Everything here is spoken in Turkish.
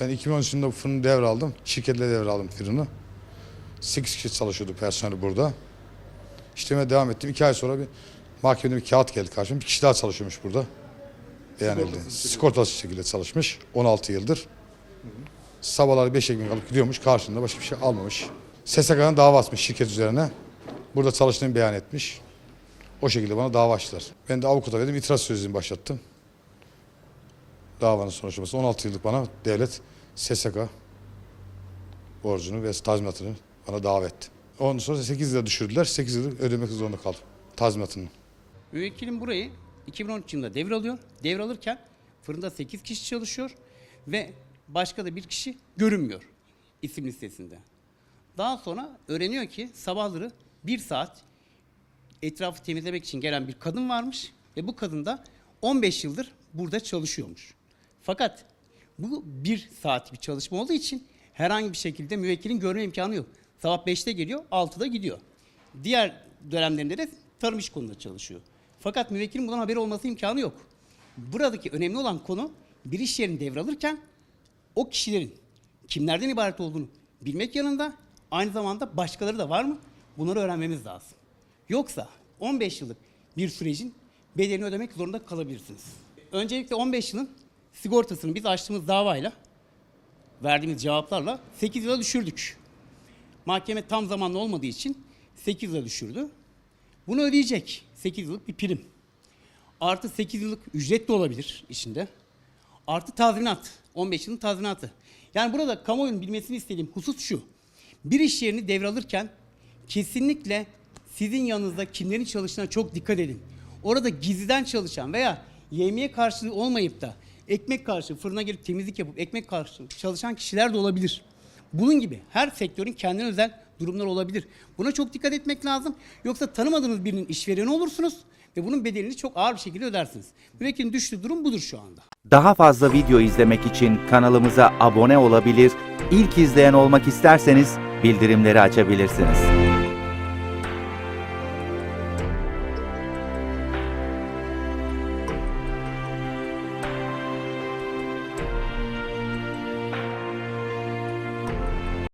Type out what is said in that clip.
Ben 2013 yılında bu fırını devraldım. Şirketle devraldım fırını. 8 kişi çalışıyordu personeli burada. İşleme devam ettim. 2 ay sonra bir mahkemede bir kağıt geldi karşıma. Bir kişi daha çalışıyormuş burada. Beğenildi. Sigortası şekilde çalışmış. 16 yıldır. Sabahları 5 ekmek alıp gidiyormuş. Karşılığında başka bir şey almamış. SSK'dan dava açmış şirket üzerine. Burada çalıştığını beyan etmiş. O şekilde bana dava açtılar. Ben de avukata verdim. itiraz sözlüğünü başlattım. Davanın sonuçlaması 16 yıllık bana devlet SSK borcunu ve tazminatını bana dava etti. Ondan sonra 8 yıla düşürdüler. 8 yıllık ödemek zorunda kaldım tazminatını. Müvekkilim burayı 2013 yılında devralıyor. Devralırken fırında 8 kişi çalışıyor ve başka da bir kişi görünmüyor isim listesinde. Daha sonra öğreniyor ki sabahları bir saat etrafı temizlemek için gelen bir kadın varmış ve bu kadın da 15 yıldır burada çalışıyormuş. Fakat bu bir saat bir çalışma olduğu için herhangi bir şekilde müvekkilin görme imkanı yok. Sabah 5'te geliyor, 6'da gidiyor. Diğer dönemlerinde de tarım iş konuda çalışıyor. Fakat müvekkilin bundan haberi olması imkanı yok. Buradaki önemli olan konu bir iş yerini devralırken o kişilerin kimlerden ibaret olduğunu bilmek yanında aynı zamanda başkaları da var mı? Bunları öğrenmemiz lazım. Yoksa 15 yıllık bir sürecin bedelini ödemek zorunda kalabilirsiniz. Öncelikle 15 yılın sigortasını biz açtığımız davayla verdiğimiz cevaplarla 8 yıla düşürdük. Mahkeme tam zamanlı olmadığı için 8 yıla düşürdü. Bunu ödeyecek 8 yıllık bir prim. Artı 8 yıllık ücret de olabilir içinde. Artı tazminat. 15 yılın tazminatı. Yani burada kamuoyunun bilmesini istediğim husus şu. Bir iş yerini devralırken kesinlikle sizin yanınızda kimlerin çalıştığına çok dikkat edin. Orada gizliden çalışan veya yemeğe karşılığı olmayıp da ekmek karşı fırına gelip temizlik yapıp ekmek karşı çalışan kişiler de olabilir. Bunun gibi her sektörün kendine özel durumlar olabilir. Buna çok dikkat etmek lazım. Yoksa tanımadığınız birinin işvereni olursunuz ve bunun bedelini çok ağır bir şekilde ödersiniz. Müvekkilin düştüğü durum budur şu anda. Daha fazla video izlemek için kanalımıza abone olabilir, ilk izleyen olmak isterseniz bildirimleri açabilirsiniz.